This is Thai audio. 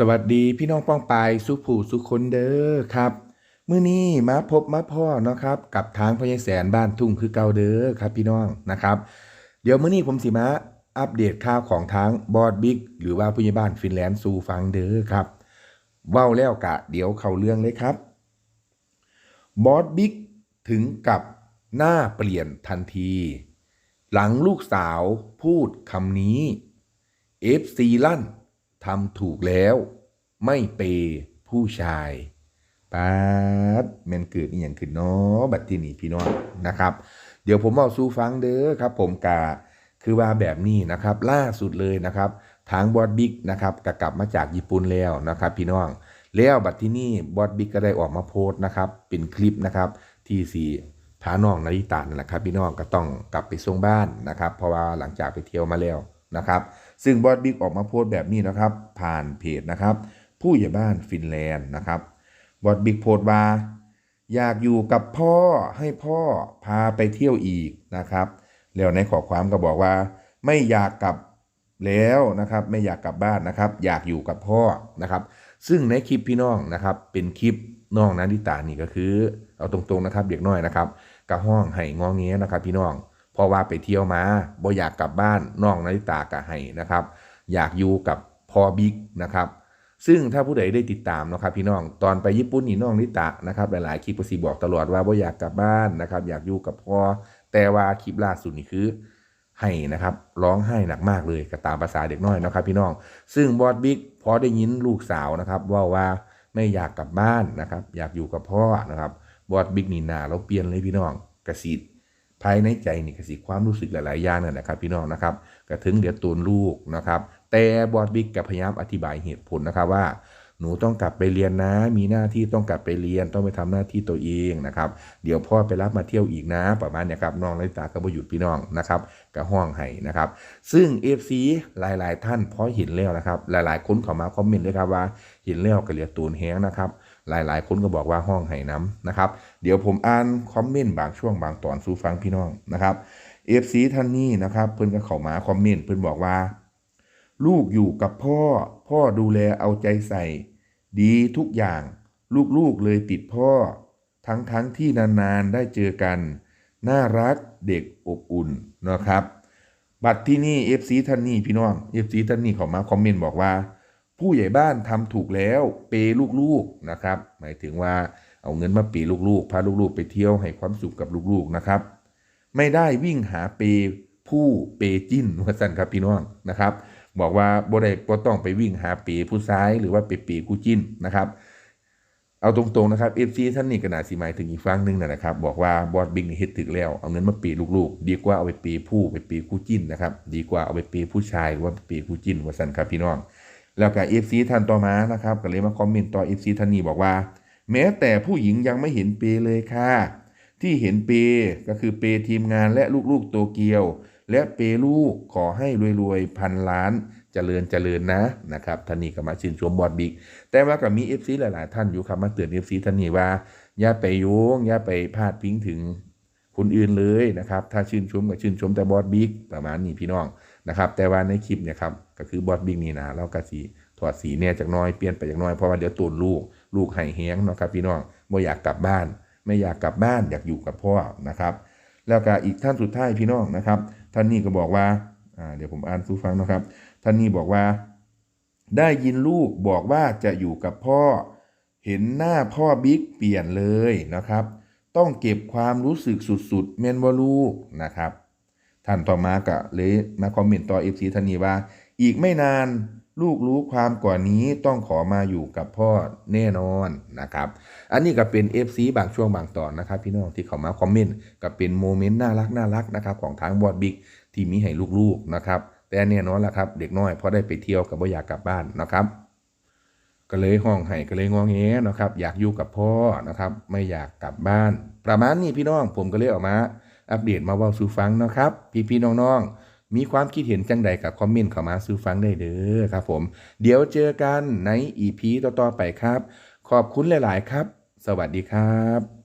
สวัสดีพี่น้องป้องปายสุผู้สุคนเด้อครับมื้อนี้มาพบมาพ่อเนาะครับกับทางพญาแสนบ้านทุ่งคือเก่าเด้อครับพี่น้องนะครับ เดี๋ยวมื้อนี้ผมสิมาอัปเดตข่าวของทางบอดบิ๊กหรือว่าผู้ใหญ่บ้านฟินแลนด์สู่ฟังเด้อครับเว้าแล้วกะ เดี๋ยวเข้าเรื่องเลยครับบอสบิ๊กถึงกับหน้าเปลี่ยนทันที หลังลูกสาวพูดคำนี้ FC ลั่น ทำถูกแล้ว ไม่เปผู้ชายป๊าดแมนเกิดอีหยังขึ้นเนาะบัดที่นี่พี่น้องนะครับ เดี๋ยวผมเอาสู้ฟังเด้อครับ ผมกาคือว่าแบบนี้นะครับ ล่าสุดเลยนะครับทางบอดบิ๊กนะครับก็กลับมาจากญี่ปุ่นแล้วนะครับ พี่น้องแล้วบัดที่นี่บอดบิ๊กก็ได้ออกมาโพสต์นะครับ เป็นคลิปนะครับที่สีพาน้องนาริตานั่นแหละครับ พี่น้องก็ต้องกลับไปส่งบ้านนะครับ เพราะว่าหลังจากไปเที่ยวมาแล้ว นะครับ ซึ่งบอดบิ๊กออกมาโพสต์แบบนี้นะครับ ผ่านเพจนะครับ ผู้ใหญ่บ้านฟินแลนด์นะครับบอดบิ๊กโพสต์ว่าอยากอยู่กับพ่อให้พ่อพาไปเที่ยวอีกนะครับ แล้วในข้อความก็บอกว่า ไม่อยากกลับแล้วนะครับ ไม่อยากกลับบ้านนะครับ อยากอยู่กับพ่อนะครับ ซึ่งในคลิปพี่น้องนะครับ เป็นคลิปน้องนาริตานี่ก็คือ เอาตรงๆนะครับ เด็กน้อยนะครับกระห้องไห้งองเงี้ยนะครับ พี่น้อง เพราะว่าไปเที่ยวมาบ่อยากกลับบ้านน้องนาริตากะไห้นะครับ อยากอยู่กับพ่อบิ๊กนะครับซึ่งถ้าผู้ใดได้ติดตามนะครับพี่น้องตอนไปญี่ปุ่นนี่น้องนิตะนะครับหลายๆคลิปก็สิบอกตลอดว่าบ่อยากกลับบ้านนะครับ อยากอยู่กับพ่อแต่ว่าคลิปล่าสุดนี่คือให้นะครับร้องไห้หนักมากเลยก็ตามภาษาเด็กน้อยนะครับ พี่น้อง ซึ่งบอสบิ๊กพอได้ยินลูกสาวนะครับว่าว่าไม่อยากกลับบ้านนะครับ อยากอยู่กับพ่อนะครับบอสบิ๊กนี่หนาเราเปลี่ยนเลยพี่น้องกระสิ ภายในใจนี่คือสิความรู้สึกหลายๆอย่างนั่นแหละครับพี่น้องนะครับกระถึงเดี๋ยวตูนลูกนะครับ แต่บอสบิ๊กก็พยายามอธิบายเหตุผลนะครับว่า หนูต้องกลับไปเรียนนะ มีหน้าที่ต้องกลับไปเรียนต้องไปทำหน้าที่ตัวเองนะครับเดี๋ยวพ่อไปรับมาเที่ยวอีกนะประมาณเนี้ยครับน้องนาริตาก็บ่หยุดพี่น้องนะครับกับห้องไห้นะครับซึ่ง FC หลาย ๆ ท่านพอเห็นแล้วนะครับหลาย ๆ คนเข้ามาคอมเมนต์เลยครับว่าเห็นแล้วก็เหลียตูนแห้งนะครับหลายๆ คนก็บอกว่าห้องไห้น้ำนะครับ เดี๋ยวผมอ่านคอมเมนต์บางช่วงบางตอนสู่ฟังพี่น้องนะครับ FC ท่านนี้นะครับเพิ่อนก็เข้ามาคอมเมนต์เพิ่อนบอกว่า ลูกอยู่กับพ่อ พ่อดูแลเอาใจใส่ ดีทุกอย่างลูกๆเลยติดพ่อ ทั้งๆทที่นานๆได้เจอกัน น่ารักเด็กอบอุ่นนะครับ บัตรที่นี่ FC ท่านนี้พี่น้อง FC ท่านนี้เขามาคอมเมนต์บอกว่า ผู้ใหญ่บ้านทำถูกแล้ว เปยลูกๆนะครับ หมายถึงว่าเอาเงินมาปย์ลูกๆ พาลูกๆ ไปเที่ยวให้ความสุขกับลูกๆนะครับ ไม่ได้วิ่งหาเปยผู้เปยจิ้นว่าสั่นครับพี่น้องนะครับ บอกว่าบ่ได้บ่ต้องไปวิ่งหาปย์ผู้ซ้ายหรือว่าไปปย์คู่จิ้นนะครับ เอาตรงๆนะครับ FC ท่านนี้ก็น่าสิหมายถึงอีกฝั่งหนึงนะนะครับ บอกว่าบอสบิ๊กนี่เฮ็ดถึกแล้ว เอาเงินมาปย์ลูกๆ ดีกว่าเอาไปปย์ผู้ไปปย์คู่จิ้นนะครับ ดีกว่าเอาไปปย์ผู้ชายหรือว่าปเปย์คู่จิ้นว่าสันครับพี่น้อง แล้วก็ FC ท่านต่อมานะครับก็เลยมาคอมเมนต์ต่อ FC ท่านนี้บอกว่า แม้แต่ผู้หญิงยังไม่เห็นเปเลยค่ะ ที่เห็นเปก็คือเปทีมงานและลูกๆโตเกียว และเปย์ลูขอให้รวยๆพันล้านเจริญเจริญนะนะครับท่านนี้ก็มาชื่นชมบอดบิ๊กแต่ว่าก็มี FC หลายๆ ท่านอยู่ครับมาเตือน FC ท่านนี้ว่าอย่าไปโยงอย่าไปพาดพิงถึงคนอื่นเลยนะครับ ถ้าชื่นชมก็ชื่นชมแต่บอดบิ๊กประมาณนี้พี่น้องนะครับ แต่ว่าในคลิปเนี่ยครับก็คือบอดบิ๊กนี่นะเราก็สีถอดสีเนี่ยจากน้อยเปลี่ยนไปจากน้อยเพราะว่าเดี๋ยวตูนลูกลูกไห้แห้งเนาะครับพี่น้องบ่อยากกลับบ้าน ไม่อยากกลับบ้านอยากอยู่กับพ่อนะครับ แล้วก็อีกท่านสุดท้ายพี่น้องนะครับ ท่านนี่ก็บอกว่าเดี๋ยวผมอ่านสู่ฟังนะครับ ท่านนี่บอกว่า ได้ยินลูกบอกว่าจะอยู่กับพ่อ เห็นหน้าพ่อบิ๊กเปลี่ยนเลยนะครับ ต้องเก็บความรู้สึกสุดๆเมนว่าลูกนะครับ ท่านต่อมากะเลยมาคอมเมนต์ต่อเอฟซีท่านนี้ว่า อีกไม่นาน ลูกรู้ความกว่านี้ต้องขอมาอยู่กับพ่อแน่นอนนะครับ อันนี้ก็เป็น FC บางช่วงบางตอนนะครับ พี่น้องที่เขามาคอมเมนต์ก็เป็นโมเมนต์น่ารักน่ารักนะครับของทางบอดบิ๊กที่มีให้ลูกๆนะครับ แต่แน่นอนละครับ เด็กน้อยพอได้ไปเที่ยวกับบ่อยากกลับบ้านนะครับ ก็เลยห้องไห้ก็เลยงอแงนะครับ อยากอยู่กับพ่อนะครับ ไม่อยากกลับบ้าน ประมาณนี้พี่น้องผมก็เลยออกมา อัปเดตมาว้าสู่ฟังนะครับ พี่ๆน้องๆ มีความคิดเห็นจังใดกับคอมเมนต์เข้ามาซื้อฟังได้เด้อครับผม เดี๋ยวเจอกันในอีพีต่อๆไปครับ ขอบคุณหลาย ๆ ครับ สวัสดีครับ